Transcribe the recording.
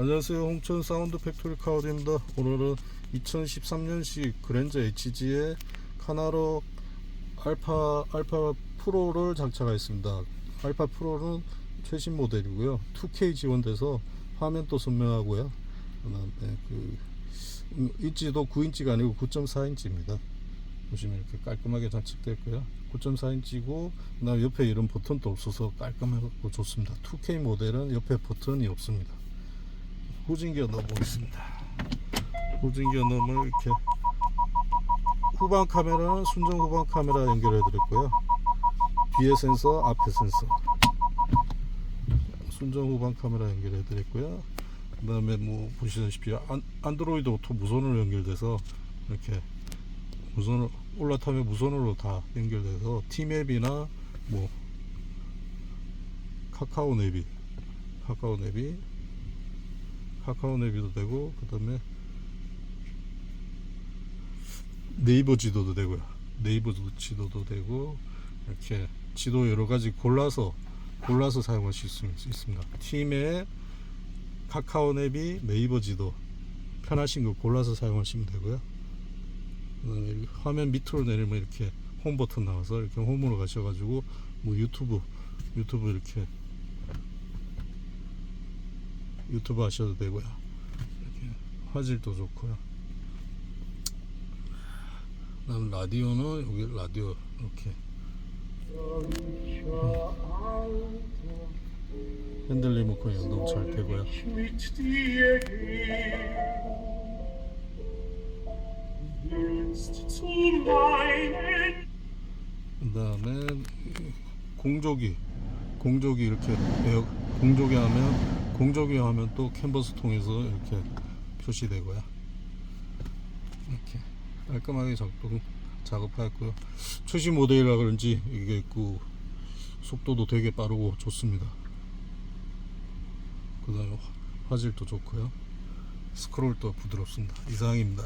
안녕하세요. 홍천 사운드 팩토리 카우드입니다. 오늘은 2013년식 그랜저 HG의 카나로 알파 알파 프로를 장착하였습니다. 알파 프로는 최신 모델이고요. 2K 지원돼서 화면도 선명하고요. 그다음에 그 음, 인치도 9인치가 아니고 9.4인치입니다. 보시면 이렇게 깔끔하게 장착됐고요. 9.4인치고 그다음 옆에 이런 버튼도 없어서 깔끔하고 좋습니다. 2K 모델은 옆에 버튼이 없습니다 후진기어 넣어보겠습니다. 후진기어 넣으면 이렇게 후방 카메라는 순정 후방 카메라 연결해 드렸고요. 뒤에 센서, 앞에 센서. 순정 후방 카메라 연결해 드렸고요. 그 다음에 뭐 보시다시피 안, 안드로이드 오토 무선으로 연결돼서 이렇게 무선으로 올라타면 무선으로 다 연결돼서 티맵이나 뭐 카카오 내비 카카오 내비 카카오 내비도 되고 그 다음에 네이버 지도도 되고요. 네이버 지도도 되고 이렇게 지도 여러 가지 골라서 골라서 사용하실 수 있- 있습니다. 팀의 카카오 내비 네이버 지도 편하신 거 골라서 사용하시면 되고요. 화면 밑으로 내리면 이렇게 홈 버튼 나와서 이렇게 홈으로 가셔가지고 뭐 유튜브 유튜브 이렇게 유튜브 하셔도 되고요. 이렇게 화질도 좋고요. 그다음 라디오는 여기 라디오 이렇게 핸들 리모컨 연동 잘 되고요. meinen 그다음에 공조기 공조기 이렇게 공조기 하면 공조기 하면 또 캔버스 통해서 이렇게 표시되고요. 이렇게 깔끔하게 작동 작업하였고요. 최신 모델이라 그런지 이게 그 속도도 되게 빠르고 좋습니다. 그다음에 화- 화질도 좋고요. 스크롤도 부드럽습니다. 이상입니다.